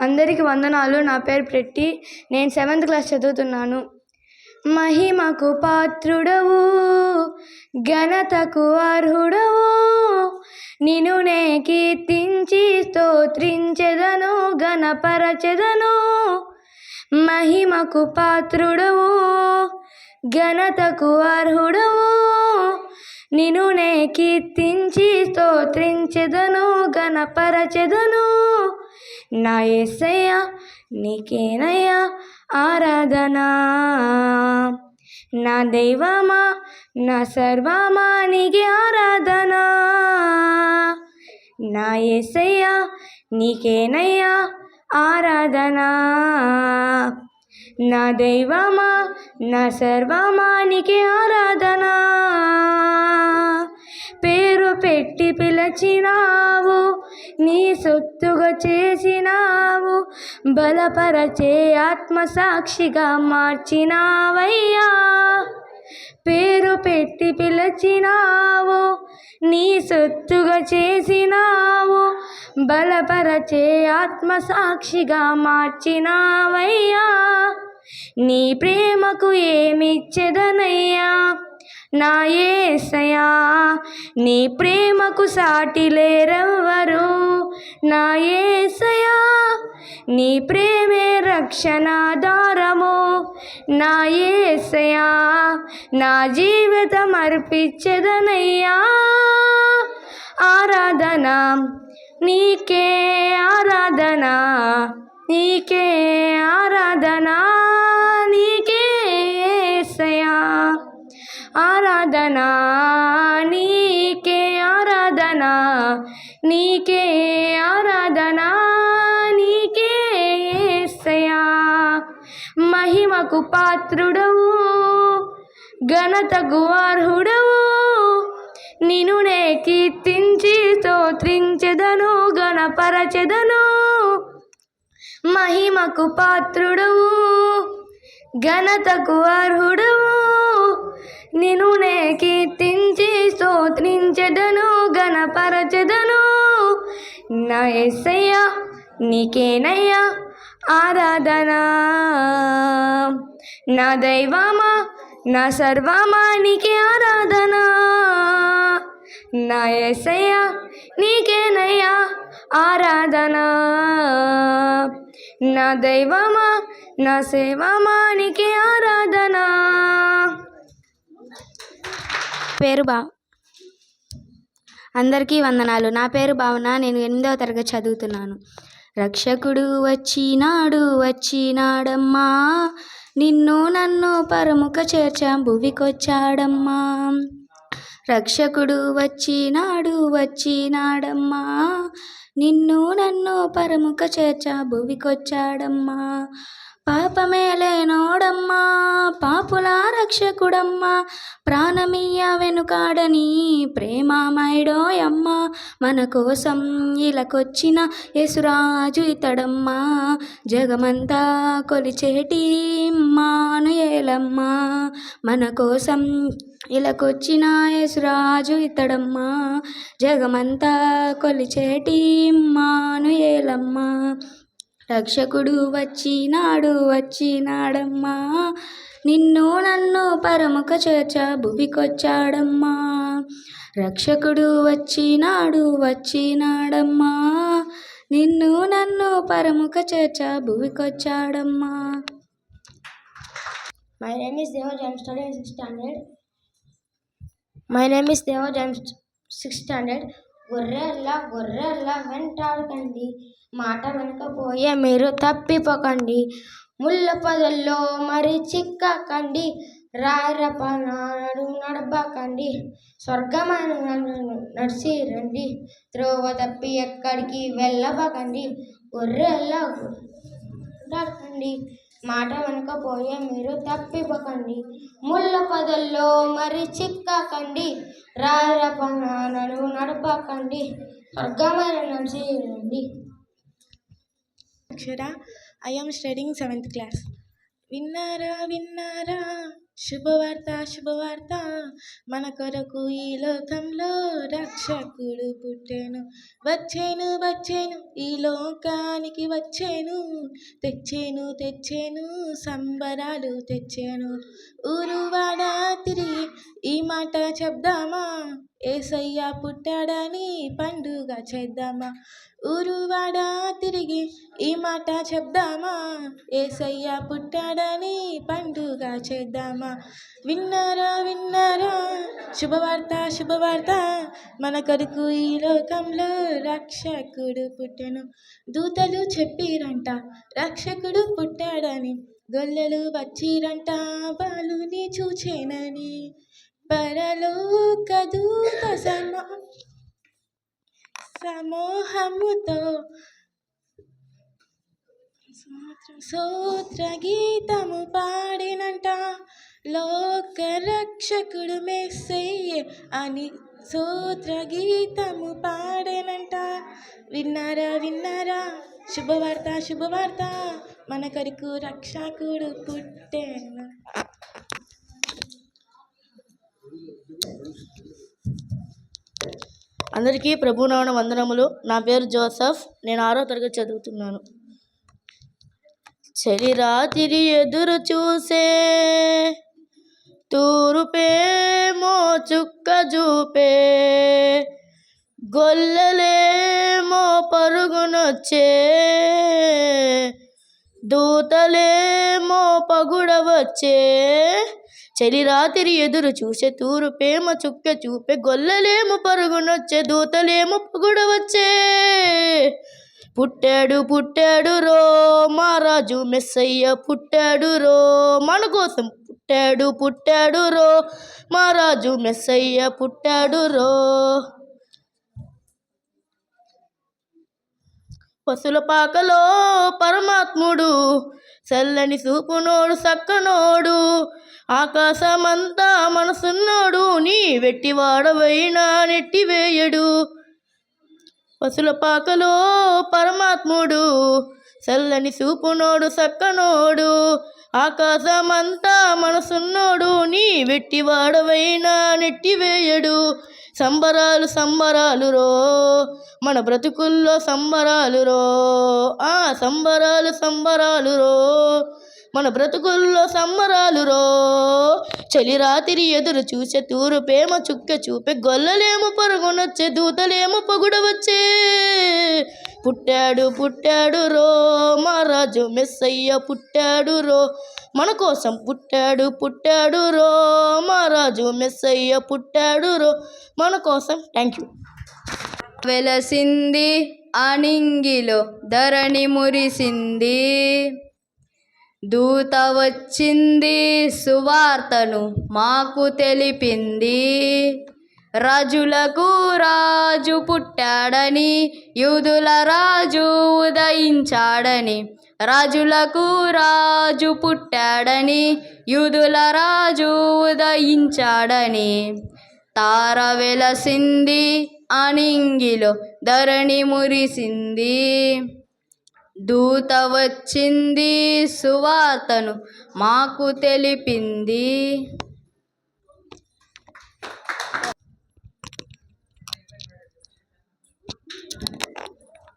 అందరికీ వందనాలు. నా పేరు ప్రెట్టి. నేను సెవెంత్ క్లాస్ చదువుతున్నాను. మహిమకు పాత్రుడవు ఘనతకు అర్హుడవు. నిన్ను నే కీర్తించి స్తోత్రించెదను ఘనపరచెదను. మహిమకు పాత్రుడవు ఘనతకు అర్హుడవు. నిన్ను నే కీర్తించి స్తోత్రించెదను ఘనపరచెదను. నా యేసయ్య నీకేనయ్యా ఆరాధనా. నా దైవమా నా సర్వమా నీకే ఆరాధనా. నా యేసయ్య నీకేనయ్యా ఆరాధనా. నా దైవమా నా సర్వమా నీకే ఆరాధనా. పేరు పెట్టి పిలచినావు నీ సొత్తుగా చేసినావు. బలపరచే ఆత్మసాక్షిగా మార్చినావయ్యా. పేరు పెట్టి పిలచినావు నీ సొత్తుగా చేసినావు. బలపరచే ఆత్మసాక్షిగా మార్చినావయ్యా. నీ ప్రేమకు ఏమిచ్చెదనయ్యా? నా ఏసయా నీ ప్రేమకు సాటి లేరెవ్వరు? నా ఏసయా నీ ప్రేమే రక్షణాధారము నా ఏసయా నా జీవితం అర్పించదనయ్యా. ఆరాధన నీకే ఆరాధన నీకే ఆరాధన నీకే ఆరాధన నీకే ఆరాధన నీకే ఆరాధనా నీకే యేసయ్యా మహిమకు పాత్రుడవు ఘనతకు అర్హుడవు నిను నే కీర్తించి స్తోత్రించెదను గణపరచెదను మహిమకు పాత్రుడవు ఘనతకు అర్హుడవు. నిను నే కీర్తించి స్తోత్రించెదను గణపరచెదను నా ఎస్సయ్య నీకేనయ్యా ఆరాధనా. నా దైవమా నా సర్వమా నీకే ఆరాధనా. నా ఎస్సయ్య నీకేనయ్యా ఆరాధనా. నా దైవమా నా సేవమా ఆరాధన. పేరు బా. అందరికీ వందనాలు. నా పేరు భావన. నేను ఎనిమిదవ తరగతి చదువుతున్నాను. రక్షకుడు వచ్చినాడు వచ్చినాడమ్మా. నిన్ను నన్ను పరముఖ చేర్చా భువికొచ్చాడమ్మా రక్షకుడు వచ్చినాడు వచ్చినాడమ్మా. నిన్ను నన్ను పరముఖ చేర్చా భువికొచ్చాడమ్మా పాపమే లేనోడమ్మా పాపుల రక్షకుడమ్మా ప్రాణమీయ వెనుకాడని ప్రేమామయుడోయమ్మ మన కోసం ఇలాకొచ్చిన యేసురాజు ఇతడమ్మా జగమంతా కొలిచేటి మానుయేలమ్మా మన కోసం ఇలాకొచ్చిన యేసురాజు ఇతడమ్మా జగమంతా కొలిచేటి మానుయేలమ్మా. రక్షకుడు వచ్చినాడు వచ్చినాడమ్మా. నిన్ను నన్ను పరముఖ చేర్చ భువికొచ్చాడమ్మా. రక్షకుడు వచ్చినాడు వచ్చినాడమ్మా. నిన్ను నన్ను పరముఖ చేర్చ భువికొచ్చాడమ్మా. My name is Devaj. I'm studying six standard my name is Devaj. I'm six standard గొర్రెల్లా గొర్రెల్లా వెంటాడకండి మాట వెనకపోయే మీరు తప్పిపోకండి. ముళ్ళ పొదల్లో మరి చిక్కకండి. రారపనాడు నడపకండి. స్వర్గమైన నన్ను నడిచి రండి. త్రోవ తప్పి ఎక్కడికి వెళ్ళబకండి గొర్రెల్లా ఉండకండి మాట వెనకపోయే మీరు తప్పిపోకండి. ముళ్ళ పదల్లో మరి చిక్కకండి. రారపనానను నడపకండి. స్వర్గమైన నడిచి రండి. Akshara I am studying seventh class విన్నారా విన్నారా? శుభవార్త శుభవార్త. మన కొరకు ఈ లోకంలో రక్షకుడు పుట్టెను వచ్చేను వచ్చేను. ఈ లోకానికి వచ్చేను తెచ్చేను తెచ్చేను సంబరాలు తెచ్చాను. ఊరువాడా తిరిగి ఈ మాట చెప్దామా? ఏసయ్య పుట్టాడని పండుగ చేద్దామా? ఊరువాడా తిరిగి ఈ మాట చెప్దామా? ఏసయ్య పుట్టాడని పండుగ చేద్దామా? విన్నారా విన్నారా? శుభవార్త శుభవార్త. మన కొరకు ఈ లోకంలో రక్షకుడు పుట్టెను. దూతలు చెప్పిరంట రక్షకుడు పుట్టాడని. గొల్లలు వచ్చిరంట బాలుని చూచేనని. పరలోక దూత సమూహముతో సూత్ర గీతము పాడినంట. లోక రక్షకుడు మెస్సయ్య అని సూత్ర గీతము పాడేనంట. విన్నారా విన్నారా? శుభవార్త శుభవార్త. మన కొరకు రక్షకుడు పుట్టేను. అందరికీ ప్రభునామన వందనములు. నా పేరు జోసఫ్. నేను ఆరో తరగతి చదువుతున్నాను. చలి రాత్రి ఎదురు చూసే తూరుపేమో చుక్క చూపే గొల్లలేమో పరుగునొచ్చే. దూతలేమో పగుడవచ్చే. చలి రాత్రి ఎదురు చూసే తూరు పేమ చుక్క చూపే గొల్లలేమో పరుగునొచ్చే దూతలేమో పొగుడవచ్చే. పుట్టాడు పుట్టాడు రో మహారాజు మెస్సయ్య పుట్టాడు రో మన కోసం పుట్టాడు పుట్టాడు రో మహారాజు మెస్సయ్య పుట్టాడు రో. పశుల పాకలో పరమాత్ముడు చల్లని చూపునోడు సక్కనోడు ఆకాశమంతా మనసున్నాడు నీ వెట్టివాడవైనా నెట్టివేయడు. పశుల పాకలో పరమాత్ముడు చల్లని చూపునోడు సక్కనోడు. ఆకాశమంతా మనసున్నోడు నీ వెట్టివాడవైనా నెట్టివేయడు. సంబరాలు సంబరాలు రో మన బ్రతుకుల్లో సంబరాలు రో ఆ సంబరాలు సంబరాలు రో మన బ్రతుకుల్లో సంబరాలు రో చలి రాత్రి ఎదురు చూసే తూరు ప్రేమ చుక్క చూపే గొల్లలేమో పరుగునొచ్చే దూతలేమో పొగుడవచ్చే పుట్టాడు పుట్టాడు రో మహారాజు మెస్సయ్య పుట్టాడు రో మన కోసం పుట్టాడు పుట్టాడు రో మహారాజు మెస్సయ్య పుట్టాడు రో మన కోసం. థ్యాంక్ యూ వెలసింది అనింగిలో ధరణి మురిసింది. దూత వచ్చింది సువార్తను మాకు తెలిపింది. రాజులకు రాజు పుట్టాడని యూదుల రాజు ఉదయించాడని రాజులకు రాజు పుట్టాడని యూదుల రాజు ఉదయించాడని. తార వెలసింది అనింగిలో ధరణి మురిసింది. దూత వచ్చింది సువార్తను మాకు తెలిపింది.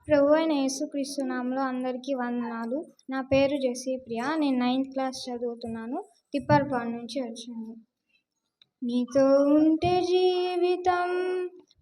ప్రభు అయిన యేసుక్రీస్తునామంలో అందరికీ వందనాలు. నా పేరు జసీప్రియ. నేను నైన్త్ క్లాస్ చదువుతున్నాను. తిప్పర్పాడు నుంచి వచ్చాను. నీతో ఉంటే జీవితం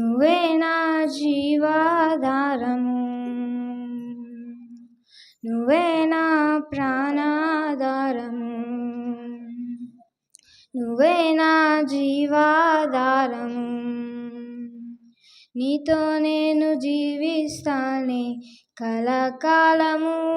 నువ్వే నా జీవాధారము. నువ్వే నా ప్రాణాధారము. నువ్వే నా జీవాధారము. నీతో నేను జీవిస్తానే కలకాలము.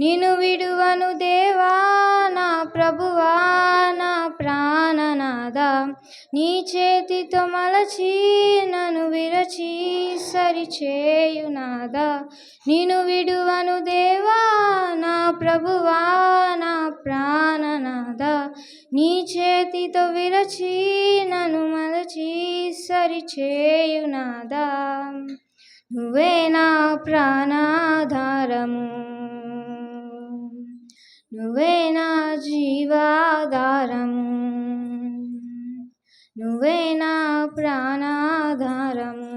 నిన్ను విడువను దేవా నా ప్రభువా నా ప్రాణనాద నీ చేతితో మలచి నన్ను విరచి సరిచేయునాద నిన్ను విడువను దేవా నా ప్రభువా నా ప్రాణనాద నీ చేతితో విరచి నన్ను మలచి సరిచేయునాదా నువ్వే నా ప్రాణాధారము. నువ్వే నా జీవాధారము. నువ్వే నా ప్రాణాధారము.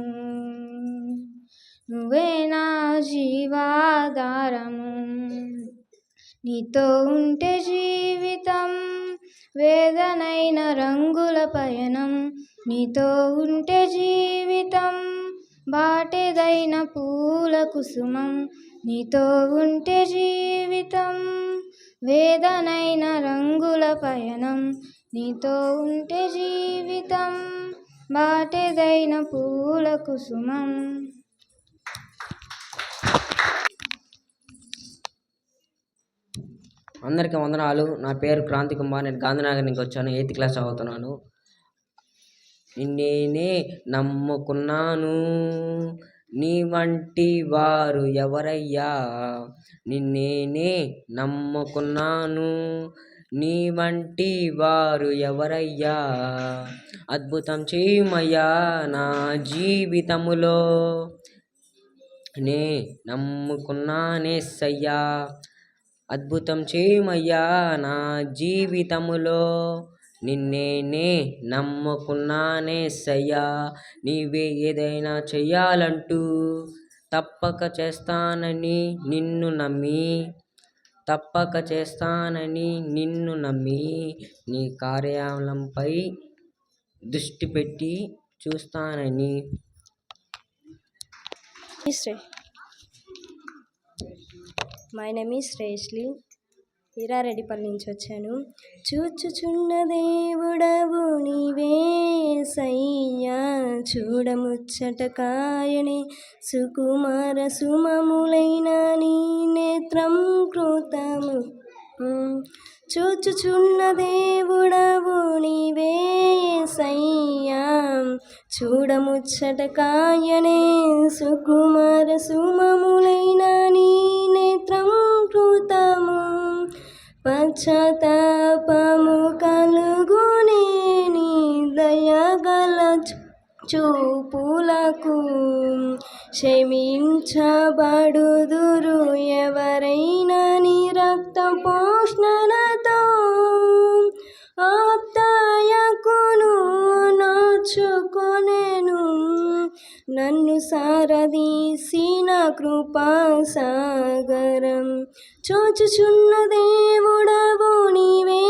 నువ్వే నా జీవాధారము. నీతో ఉంటే జీవితం వేదనైన రంగుల పయనం. నీతో ఉంటే జీవితం బాటెదైన పూల కుసుమం. నీతో ఉంటే జీవితం వేదనైన రంగుల పయనం నీతో ఉంటే జీవితం బాటెదైన పూల కుసుమం. అందరికీ వందనాలు. నా పేరు క్రాంతి కుమార్. నేను గాంధీనగర్ నుంచి వచ్చాను. ఎయిత్ క్లాస్ చదువుతున్నాను. నిన్నే నమ్ముకున్నాను. నీ వంటి వారు ఎవరయ్యా? నిన్నేనే నమ్ముకున్నాను. నీ వంటి వారు ఎవరయ్యా? అద్భుతం చేయమయ్యా నా జీవితములో. నే నమ్ముకున్నానేసయ్యా అద్భుతం చేయమయ్యా నా జీవితములో. నిన్నేనే నమ్ముకున్నానేసయ్యా నీవే ఏదైనా చెయ్యాలంటూ తప్పక చేస్తానని నిన్ను నమ్మి తప్పక చేస్తానని నిన్ను నమ్మి నీ కార్యాలయంపై దృష్టి పెట్టి చూస్తానని. మై నేమ్ ఈ శ్రేష్లి హీరారెడ్డిపల్లి నుంచి వచ్చాను. చూచుచున్న దేవుడవు నీవే సయ్యా. చూడముచ్చట కాయని సుకుమార సుమములైన నీ నేత్రం కృతము. చూచుచున్న దేవుడవు నీవే సయ్యా. చూడముచ్చట కాయనే సుకుమార సుమములైన నీ నేత్రం కృతము. పశ్చాత్తాపము కలుగునే నీ దయగల చూపులకు క్షమించబడుదురు ఎవరైనా నీ రక్త పోషణతో ఆప్తాయకును నోచుకొనెను. నన్ను సారదీసిన కృపా సాగరం చూచుచున్న దేవుడవు నీవే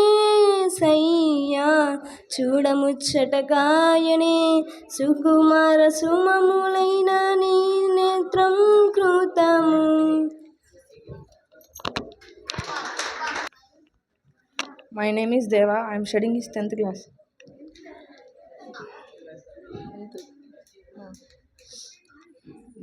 సయ్యా. చూడముచ్చటగాయనే సుకుమార సుమములైన నీ నేత్రం కృతము. My name is Deva I'm am studying his 10th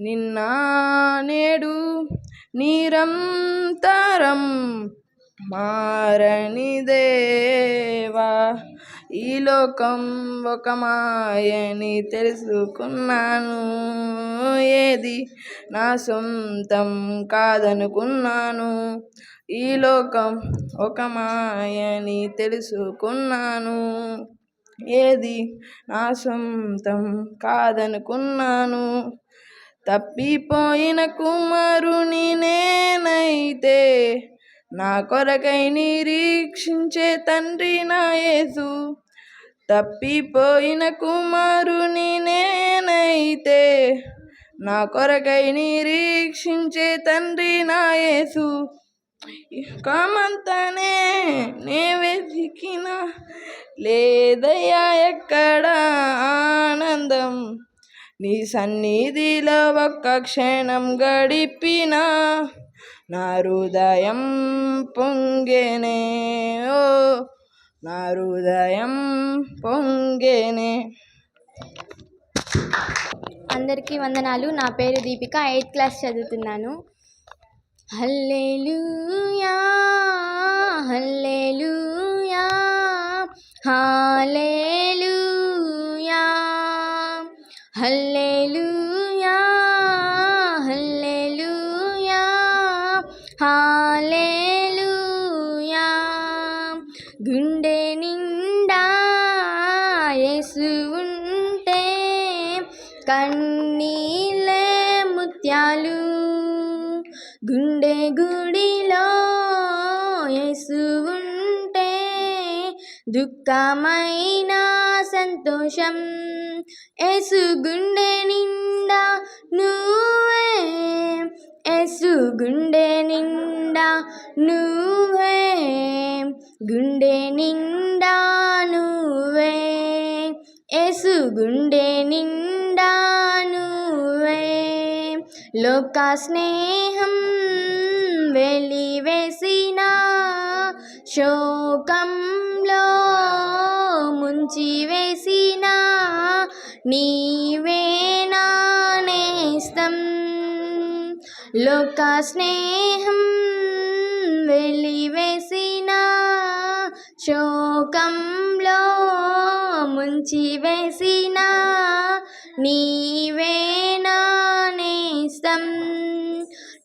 నిన్న నేడు నిరంతరం మారని దేవా ఈ లోకం ఒక మాయని తెలుసుకున్నాను. ఏది నా సొంతం కాదనుకున్నాను. ఈ లోకం ఒక మాయని తెలుసుకున్నాను. ఏది నా సొంతం కాదనుకున్నాను. తప్పిపోయిన కుమారుని నేనైతే నా కొరకై నిరీక్షించే తండ్రి నా యేసు. తప్పిపోయిన కుమారుని నేనైతే నా కొరకై నిరీక్షించే తండ్రి నా యేసు. కామంతనే నే వెతికిన లేదయ్యా ఎక్కడ ఆనందం. నీ సన్నిధిలో ఒక్క క్షణం గడిపిన నా హృదయం పొంగెనే. ఓ నా హృదయం పొంగెనే. అందరికీ వందనాలు. నా పేరు దీపిక. ఎయిత్ క్లాస్ చదువుతున్నాను. హల్లెలూయా హల్లెలూయా హల్లెలూయా హల్లెలూయా దుఃఖమైన సంతోషం యేసు గుండె నిండా నువ్వే. యేసు గుండె నిండా నువ్వే. గుండె నిండా నువ్వే. యేసు గుండె నిండా నువ్వే. లోక స్నేహం వెలివేసిన శోకంలో ముంచి వేసిన నీవే నా లోక స్నేహం వెలివేసిన శోకంలో ముంచి వేసిన నీవే నా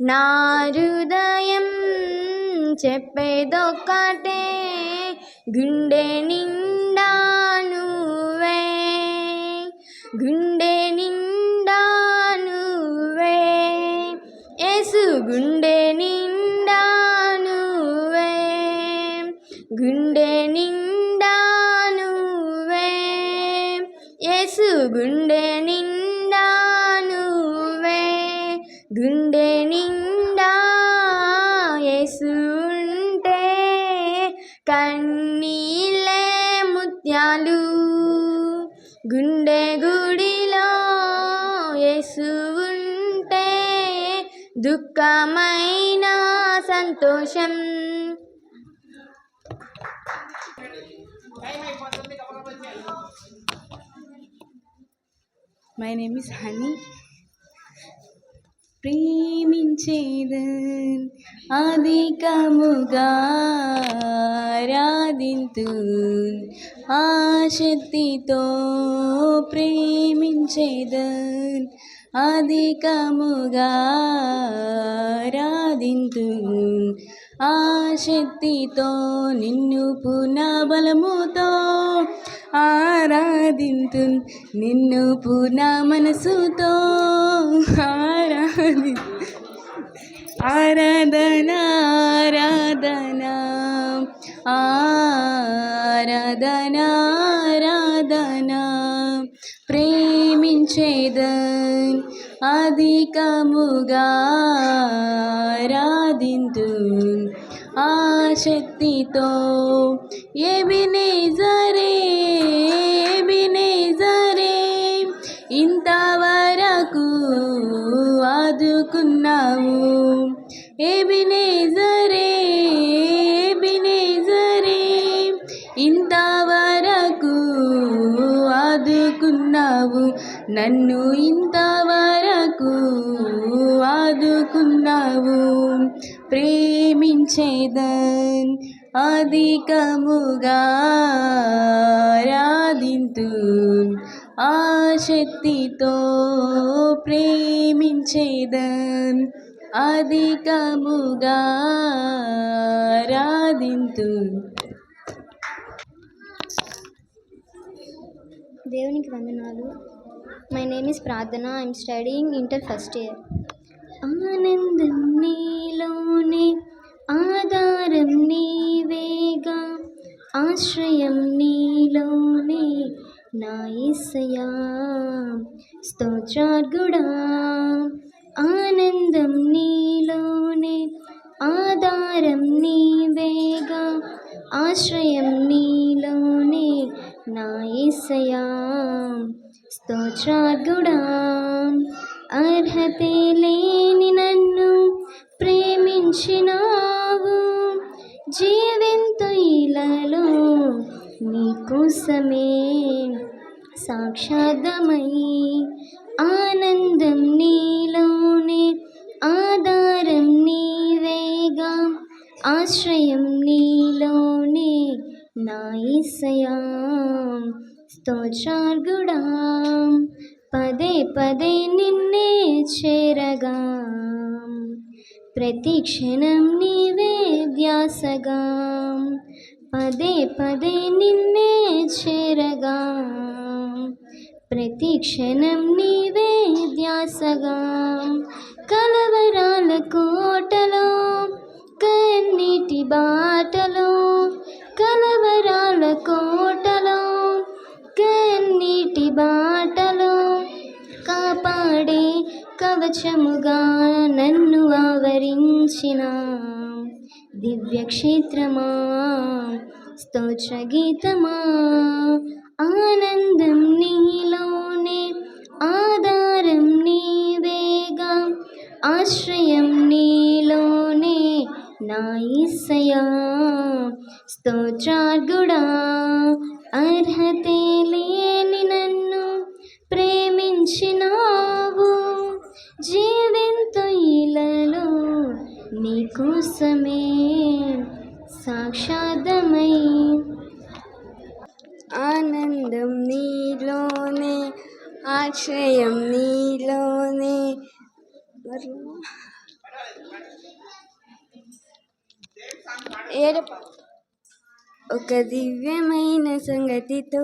నా హృదయం చెప్పేదొక్కటే గుండె నిండా నువ్వే. గుండె నిండా నువ్వే. యేసు గుండె నిండా నువ్వే. గుండె నిండా సుఖమైన సంతోషం. మై నేమ్ ఇస్ హనీ ప్రేమించేది అధికముగా రాధింతు ఆశక్తితో ప్రేమించేదన్ అధికముగా రాధింతు ఆ శక్తితో నిన్ను పునఃబలముతో ఆరాధింతు నిన్ను పూర్ణ మనసుతో ఆరాధి ఆరాధన ఆరాధన ఆరాధన ఆరాధన. ప్రేమించేదా అధికముగా ఆరాధింతు ఆశక్తితో ఎబినేజరే ఎబినేజరే ఇంతవరకు ప్రేమించేదన్ అధికముగా రాదింతు ఆశక్తితో ప్రేమించేదన్ అధికముగా రాదింతు దేవునికి వందనాలు. My name is Prarthana I'm studying inter first year ఆనందం నీలోనే ఆధారం నీవేగా ఆశ్రయం నీలోనే నా ఇసయా స్తోత్రార్గుడా ఆనందం నీలోనే ఆధారం నీవేగా ఆశ్రయం నీలోనే నా ఇసయా స్తోత్రార్గుడా అర్హతే లేని నన్ను ప్రేమించినా జీవింతు ఇలాలో నీకోసమే సాక్షాదమై ఆనందం నీలోనే ఆధారం నీవేగా ఆశ్రయం నీలోనే నా ఈసయా స్తోత్రార్గుడా పదే పదే నిన్నే చేరగా. ప్రతి క్షణం నీవే ధ్యాసగా. పదే పదే నిన్నే చేరగా. ప్రతి క్షణం నీవే ధ్యాసగా. కలవరాల కోటలో కన్నీటి బాటలో కలవరాల కోటలో కన్నీటి బాట కవచముగా నన్ను ఆవరించిన. దివ్యక్షేత్రమా? స్తోత్రగీతమా ఆనందం నీలోనే ఆధారం నీవేగా. ఆశ్రయం నీలోనే నా స్తోత్రార్గుడా అర్హతే నీకోసమే సాక్షాదమై ఆనందం నీలోనే ఆశ్రయం నీలోనే. ఒక దివ్యమైన సంగతితో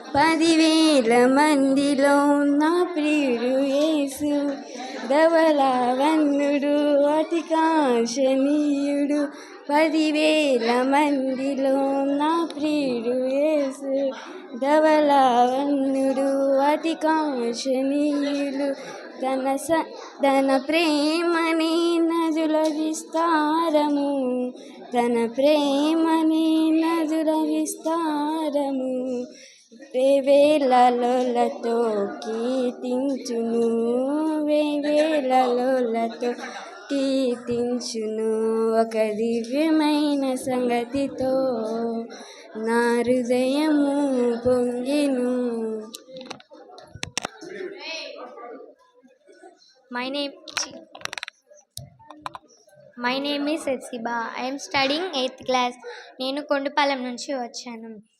పదివేల మందిలో నా ప్రియుడు యేసు ధవలావన్నుడు అతికాశనీయుడు పదివేల మందిలో నా ప్రియుడు యేసు ధవలావన్నుడు అతికాశనీయుడు తన స తన ప్రేమని నదుల విస్తారము తన ప్రేమని నదుల విస్తారము వేవేలలోలతో కీర్తించును? వేవేలలోలతో కీర్తించును? ఒక దివ్యమైన సంగతితో నా హృదయము పొంగిను. My name my name is ఎత్సిబా I'm studying eighth class నేను కొండపాలెం నుంచి వచ్చాను.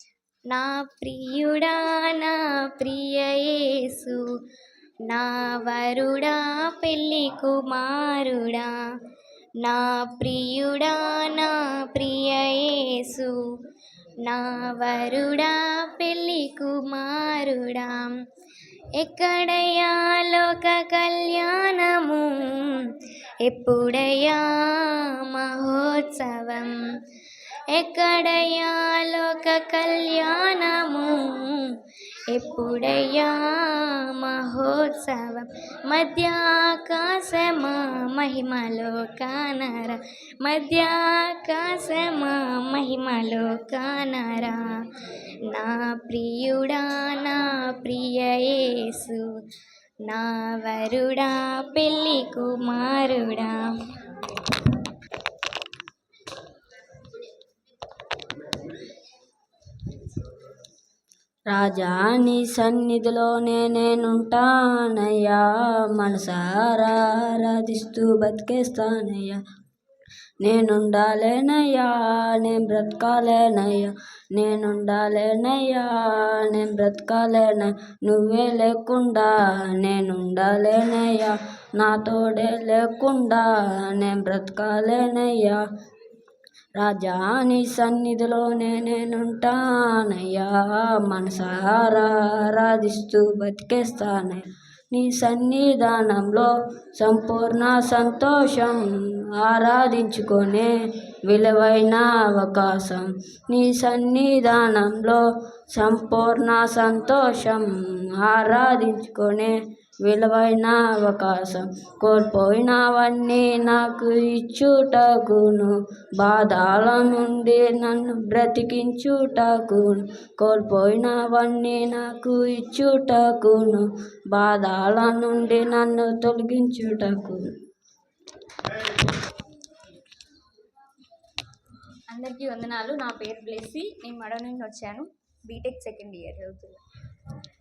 నా ప్రియుడా నా ప్రియేసు నా వరుడా పెళ్ళి కుమారుడా నా ప్రియుడా నా ప్రియేసు నా వరుడా పెళ్ళి కుమారుడా. ఎక్కడయ్యా లోక కళ్యాణము? ఎప్పుడయ్యా మహోత్సవం? ఎక్కడయ్యా లోక కళ్యాణము? ఎప్పుడయ్యా మహోత్సవం? మధ్యాకాశమా మహిమలో కానరా మధ్యాకాశమా మహిమలో కానరా నా ప్రియుడా నా ప్రియేసు నా వరుడా పెళ్ళి కుమారుడా. రాజా నీ సన్నిధిలోనే నేనుంటానయ్యా మనసారా ఆరాధిస్తూ బతికేస్తానయ్యా. నేనుండాలేనయ్యా నేను బ్రతకాలేనయ్యా. నేనుండాలేనయ్యా నేను బ్రతకాలేన నువ్వే లేకుండా నేనుండాలేనయ్యా. నా తోడే లేకుండా నేను బ్రతకాలేనయ్యా. రాజా నీ సన్నిధిలోనే నేనుంటానయ్యా. మనసారా ఆరాధిస్తూ బతికేస్తానయ్యా. నీ సన్నిధానంలో సంపూర్ణ సంతోషం ఆరాధించుకునే విలువైన అవకాశం. నీ సన్నిధానంలో సంపూర్ణ సంతోషం ఆరాధించుకునే విలువైన అవకాశం కోల్పోయినవన్నీ నాకు ఇచ్చుటకును. బాధల నుండి నన్ను బ్రతికించుటకును. కోల్పోయినవన్నీ నాకు ఇచ్చుటకును. బాధల నుండి నన్ను తొలగించుటకును. అందరికీ వందనాలు. నా పేరు బ్లెస్సి నేను మడ నుండి వచ్చాను. బీటెక్ సెకండ్ ఇయర్ చదువుతున్నాను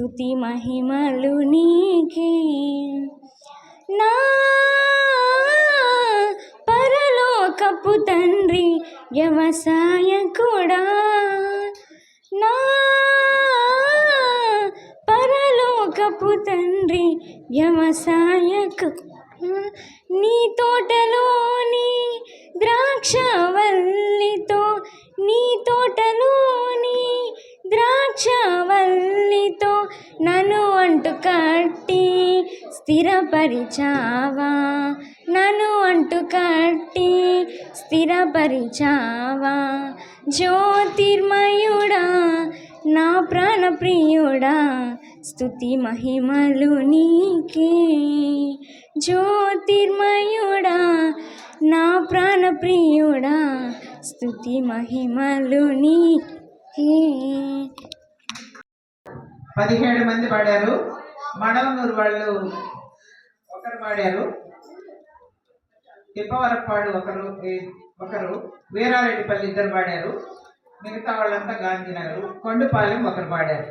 స్థుతి మహిమలు నీకే. నా పరలోకపు తండ్రి వ్యవసాయ కూడా. నా పరలోకపు తండ్రి వ్యవసాయకు నీ తోటలోని ద్రాక్షవల్లితో నీ తోటలో చావల్లితో నన్ను అంటు కట్టి స్థిరపరిచావా? నన్ను అంటు కట్టి స్థిరపరిచావా? జ్యోతిర్మయుడా నా ప్రాణప్రియుడా స్తుతి మహిమలు నీకే. జ్యోతిర్మయుడా నా ప్రాణప్రియుడా స్థుతి మహిమలు నీకే. పదిహేడు మంది పాడారు. మడవనూరు వాళ్ళు ఒకరు పాడారు. తిప్పవరపాడు ఒకరు ఒకరు వీరారెడ్డిపల్లి ఇద్దరు పాడారు. మిగతా వాళ్ళంతా గాంధీనగర్ కొండపాలెం ఒకరు పాడారు.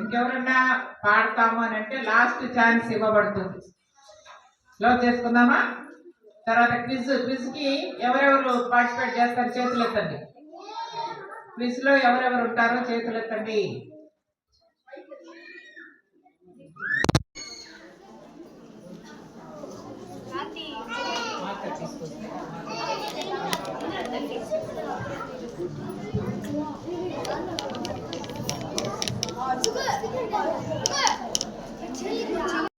ఇంకెవరన్నా పాడతాము అని అంటే లాస్ట్ ఛాన్స్ ఇవ్వబడుతుంది. లో చేసుకుందామా? తర్వాత క్విజ్ క్విజ్కి ఎవరెవరు పార్టిసిపేట్ చేస్తారు చేతులు ఎత్తండి లిస్టులో ఎవరెవరు ఉంటారో చేతులెత్తండి. ఎత్తండి